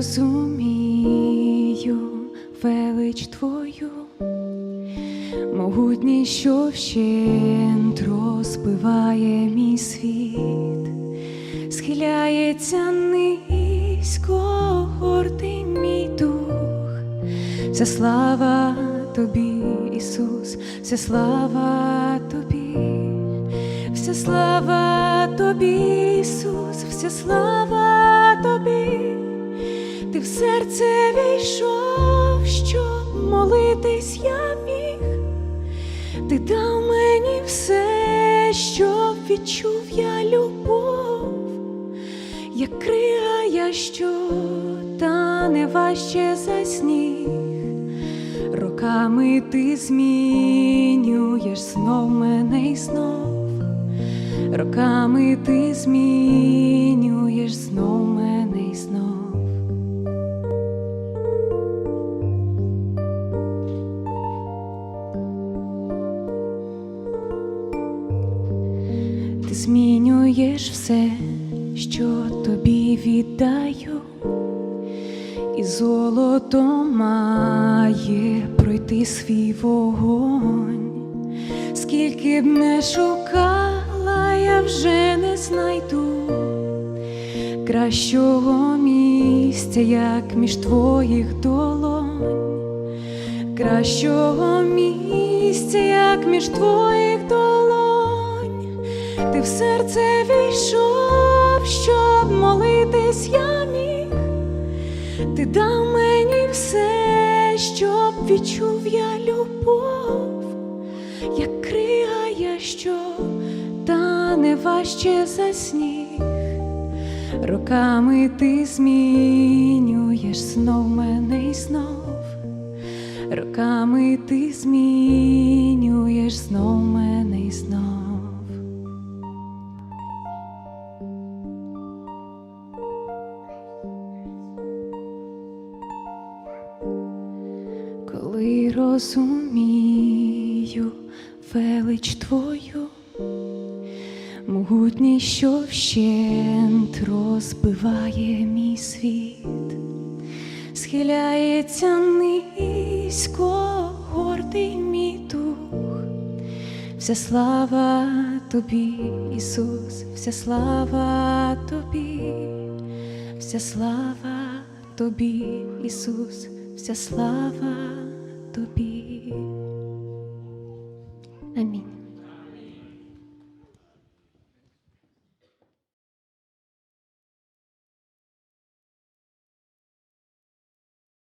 розумію велич твою, могутність, що вщент розбиває мій світ, схиляється низько гордий мій дух, вся слава тобі, Ісус, вся слава тобі, вся слава тобі, Ісус, вся слава тобі, ти в серце війшов, щоб молитись я міг, ти дав мені все, щоб відчув я любов, як крига я що, та не важче за сніг. Роками ти змінюєш знов мене і знов, роками ти змінюєш знов мене і знов. Ти змінюєш все, що тобі віддаю, і золото має пройти свій вогонь. Скільки б не шукала, я вже не знайду кращого місця, як між твоїх долонь, кращого місця, як між твоїх долонь, ти в серце війшов, щоб молитись я міг. Ти дав мені все, щоб відчув я любов, як крига я що, та не важче за сніг. Роками ти змінюєш знов мене і знов, роками ти змінюєш знов коли розумію велич твою, могутність, що вщент розбиває мій світ, схиляється низько гордий мій дух, вся слава тобі, Ісус, вся слава тобі, вся слава тобі, Ісус, вся слава тобі.